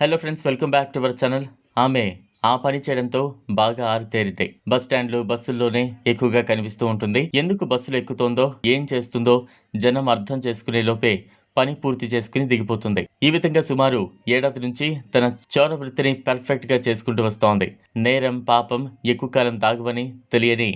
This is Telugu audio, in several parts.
Hello friends welcome back to our channel ఆమె ఆ పని చేయడంతో బాగా ఆరితేరితే బస్ స్టాండ్లు బస్సుల్లోనే ఎక్కువగా కనిపిస్తూ ఉంటుంది. ఎందుకు బస్సులు ఎక్కుతోందో ఏం చేస్తుందో జనం అర్థం చేసుకునే లోపే పని పూర్తి చేసుకుని దిగిపోతుంది. ఈ విధంగా సుమారు ఏడాది నుంచి తన చోర వృత్తిని పర్ఫెక్ట్గా చేసుకుంటూ వస్తోంది. నేరం పాపం ఎక్కువ కాలం తాగవని తెలియని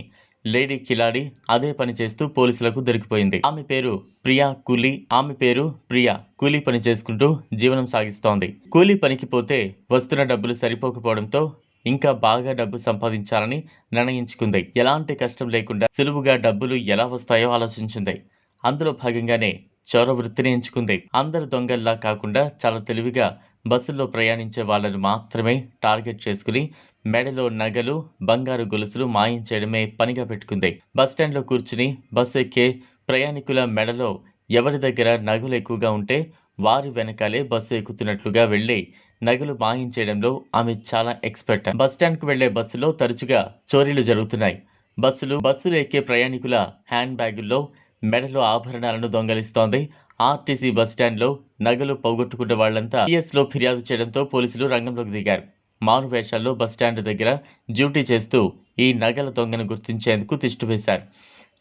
లేడీ కిలాడి అదే పని చేస్తూ పోలీసులకు దొరికిపోయింది. ఆమె పేరు ప్రియా కూలీ. ఆమె పేరు ప్రియా. కూలీ పని చేసుకుంటూ జీవనం సాగిస్తోంది. కూలీ పనికి పోతే వస్తున్న డబ్బులు సరిపోకపోవడంతో ఇంకా బాగా డబ్బు సంపాదించాలని నిర్ణయించుకుంది. ఎలాంటి కష్టం లేకుండా సులువుగా డబ్బులు ఎలా వస్తాయో ఆలోచించింది. అందులో భాగంగానే చౌర వృత్తిని ఎంచుకుంది. అందరు దొంగల్లా కాకుండా చాలా తెలివిగా బస్సుల్లో ప్రయాణించే వాళ్ళను మాత్రమే టార్గెట్ చేసుకుని మెడలో నగలు బంగారు గొలుసులు మాయం చేయడమే పనిగా పెట్టుకుంది. బస్ స్టాండ్లో కూర్చుని బస్సు ఎక్కే ప్రయాణికుల మెడలో ఎవరి దగ్గర నగలు ఎక్కువగా ఉంటే వారి వెనకాలే బస్సు ఎక్కుతున్నట్లుగా వెళ్ళి నగలు మాయం చేయడంలో ఆమె చాలా ఎక్స్పర్ట్. బస్ స్టాండ్కు వెళ్ళే బస్సులో తరచుగా చోరీలు జరుగుతున్నాయి. బస్సులు బస్సులు ఎక్కే ప్రయాణికుల హ్యాండ్ బ్యాగుల్లో మెడలో ఆభరణాలను దొంగలిస్తోంది. ఆర్టీసీ బస్ స్టాండ్లో నగలు పోగొట్టుకున్న వాళ్ళంతా పిఎస్లో ఫిర్యాదు చేయడంతో పోలీసులు రంగంలోకి దిగారు. మారు వేషాల్లో బస్ స్టాండ్ దగ్గర డ్యూటీ చేస్తూ ఈ నగల దొంగను గుర్తించేందుకు తిష్టు వేశారు.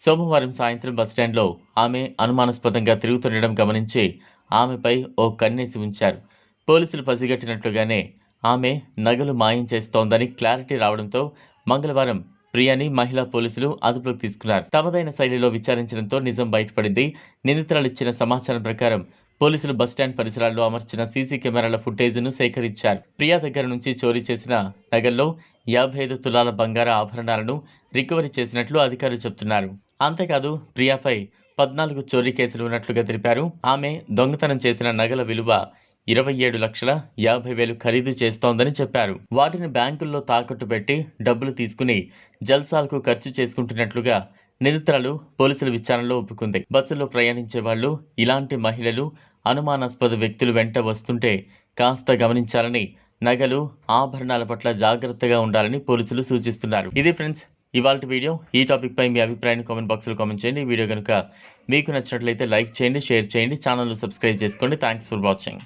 సోమవారం సాయంత్రం బస్ స్టాండ్లో ఆమె అనుమానాస్పదంగా తిరుగుతుండడం గమనించి ఆమెపై ఓ కన్నేసి ఉంచారు. పోలీసులు పసిగట్టినట్లుగానే ఆమె నగలు మాయం చేస్తోందని క్లారిటీ రావడంతో మంగళవారం ప్రియాని మహిళా పోలీసులు అదుపులోకి తీసుకున్నారు. తమదైన శైలిలో విచారించడంతో నిజం బయటపడింది. నిందితురాలు ఇచ్చిన సమాచారం ప్రకారం పోలీసులు బస్టాండ్ పరిసరాల్లో అమర్చిన సీసీ కెమెరాల ఫుటేజ్ను సేకరించారు. ప్రియా దగ్గర నుంచి చోరీ చేసిన నగల్లో యాభై ఐదు తులాల బంగార ఆభరణాలను రికవరీ చేసినట్లు అధికారులు చెబుతున్నారు. అంతేకాదు ప్రియాపై పద్నాలుగు చోరీ కేసులు ఉన్నట్లుగా తెలిపారు. ఆమె దొంగతనం చేసిన నగల విలువ ఇరవై ఏడు లక్షల యాభై వేలు ఖరీదు చేస్తోందని చెప్పారు. వాటిని బ్యాంకుల్లో తాకట్టు పెట్టి డబ్బులు తీసుకుని జల్సాలకు ఖర్చు చేసుకుంటున్నట్లుగా నిందితురాలు పోలీసుల విచారణలో ఒప్పుకుంది. బస్సులో ప్రయాణించే వాళ్ళు ఇలాంటి మహిళలు అనుమానాస్పద వ్యక్తులు వెంట వస్తుంటే కాస్త గమనించాలని నగలు ఆభరణాల పట్ల జాగ్రత్తగా ఉండాలని పోలీసులు సూచిస్తున్నారు. ఇది ఫ్రెండ్స్ ఇవాళ వీడియో. ఈ టాపిక్ పై మీ అభిప్రాయాన్ని కామెంట్ బాక్స్లో కామెంట్ చేయండి. వీడియో కనుక మీకు నచ్చినట్లయితే లైక్ చేయండి షేర్ చేయండి. ఛానల్ సబ్స్క్రైబ్ చేసుకోండి. Thanks for watching.